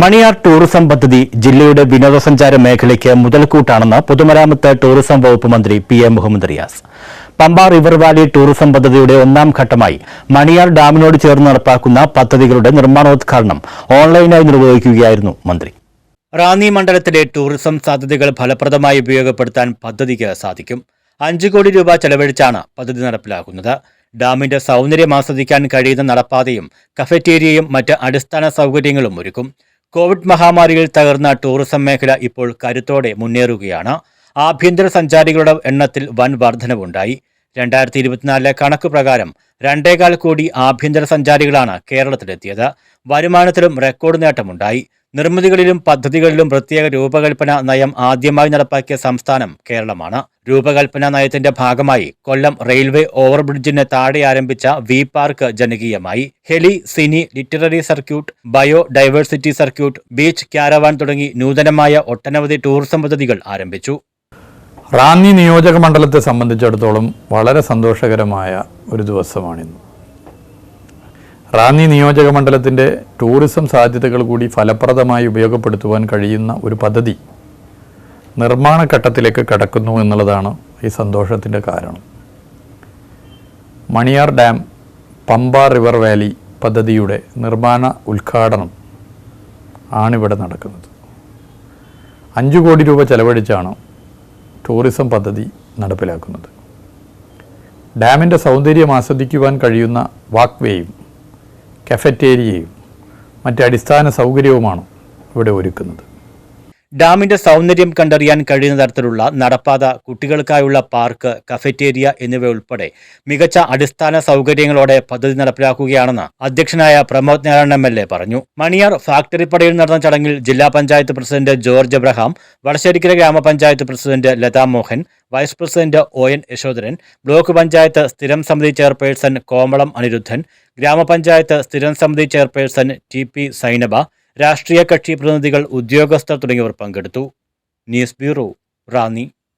Maniyar tourism പദ്ധതി ജില്ലയുടെ വിനോദസഞ്ചാര മേഖലയ്ക്ക് മുതൽക്കൂട്ടാണെന്ന് പൊതുമരാമത്ത് ടൂറിസം വകുപ്പ് മന്ത്രി P A Muhammad Riyas. Pamba river valley tourism പദ്ധതിയുടെ ഒന്നാം ഘട്ടമായി മണിയാർ ഡാമിനോട് ചേർന്ന് നടപ്പാക്കുന്ന പദ്ധതികളുടെ നിർമ്മാണോദ്ഘാടനം ഓൺലൈനായി നിർവഹിക്കുകയായിരുന്നു മന്ത്രി. റാന്നി മണ്ഡലത്തിലെ ടൂറിസം സാധ്യതകൾ ഫലപ്രദമായി ഉപയോഗപ്പെടുത്താൻ പദ്ധതിക്ക് സാധിക്കും. അഞ്ച് കോടി രൂപ ചെലവഴിച്ചാണ് പദ്ധതി നടപ്പിലാക്കുന്നത്. ഡാമിന്റെ സൗന്ദര്യം ആസ്വദിക്കാൻ കഴിയുന്ന നടപ്പാതയും കഫറ്റേരിയയും മറ്റ് അടിസ്ഥാന സൗകര്യങ്ങളും ഒരുക്കും. കോവിഡ് മഹാമാരിയിൽ തകർന്ന ടൂറിസം മേഖല ഇപ്പോൾ കരുത്തോടെ മുന്നേറുകയാണ്. ആഭ്യന്തര സഞ്ചാരികളുടെ എണ്ണത്തിൽ വൻ വർധനവുണ്ടായി. രണ്ടായിരത്തി ഇരുപത്തിനാലിലെ കണക്ക് പ്രകാരം രണ്ടേകാൽ കോടി ആഭ്യന്തര സഞ്ചാരികളാണ് കേരളത്തിലെത്തിയത്. വരുമാനത്തിലും റെക്കോർഡ് നേട്ടമുണ്ടായി. നിർമ്മിതികളിലും പദ്ധതികളിലും പ്രത്യേക രൂപകൽപ്പന നയം ആദ്യമായി നടപ്പാക്കിയ സംസ്ഥാനം കേരളമാണ്. രൂപകൽപ്പന നയത്തിന്റെ ഭാഗമായി കൊല്ലം റെയിൽവേ ഓവർബ്രിഡ്ജിന് താഴെ ആരംഭിച്ച V park ജനകീയമായി. Heli cine literary circuit biodiversity circuit beach caravan തുടങ്ങി നൂതനമായ ഒട്ടനവധി ടൂറിസം പദ്ധതികൾ ആരംഭിച്ചു. റാന്നി നിയോജക മണ്ഡലത്തെ സംബന്ധിച്ചിടത്തോളം വളരെ സന്തോഷകരമായ ഒരു ദിവസമാണിന്ന്. റാന്നി നിയോജക മണ്ഡലത്തിന്റെ ടൂറിസം സാധ്യതകൾ കൂടി ഫലപ്രദമായി ഉപയോഗപ്പെടുത്തുവാൻ കഴിയുന്ന ഒരു പദ്ധതി നിർമ്മാണ ഘട്ടത്തിലേക്ക് കടക്കുന്നു എന്നുള്ളതാണ് ഈ സന്തോഷത്തിന്റെ കാരണം. Maniyar dam Pamba river valley പദ്ധതിയുടെ നിർമ്മാണ ഉദ്ഘാടനം ആണിവിടെ നടക്കുന്നത്. അഞ്ച് കോടി രൂപ ചെലവഴിച്ചാണ് ടൂറിസം പദ്ധതി നടപ്പിലാക്കുന്നത്. ഡാമിന്റെ സൗന്ദര്യം ആസ്വദിക്കുവാൻ കഴിയുന്ന വാക്വേയും കഫറ്റേരിയയും മറ്റ് അടിസ്ഥാന സൗകര്യവുമാണ് ഇവിടെ ഒരുക്കുന്നത്. ഡാമിന്റെ സൗന്ദര്യം കണ്ടറിയാൻ കഴിയുന്ന തരത്തിലുള്ള നടപ്പാത കുട്ടികൾക്കായുള്ള പാർക്ക് കഫറ്റേരിയ എന്നിവ ഉൾപ്പെടെ മികച്ച അടിസ്ഥാന സൗകര്യങ്ങളോടെ പദ്ധതി നടപ്പിലാക്കുകയാണെന്ന് അധ്യക്ഷനായ Pramod Narayanan M L A പറഞ്ഞു. മണിയാർ ഫാക്ടറി പടയിൽ നടന്ന ചടങ്ങിൽ ജില്ലാ പഞ്ചായത്ത് പ്രസിഡന്റ് ജോർജ് എബ്രഹാം വടശ്ശേരിക്കര ഗ്രാമപഞ്ചായത്ത് president Latha Mohan vice president O N Yasodharan block panchayat സ്ഥിരം സമിതി ചെയർപേഴ്സൺ കോമളം അനിരുദ്ധൻ ഗ്രാമപഞ്ചായത്ത് സ്ഥിരം സമിതി ചെയർപേഴ്സൺ ടി പി സൈനബ രാഷ്ട്രീയ കക്ഷി പ്രതിനിധികൾ ഉദ്യോഗസ്ഥർ തുടങ്ങിയവർ പങ്കെടുത്തു. News bureau Ranni.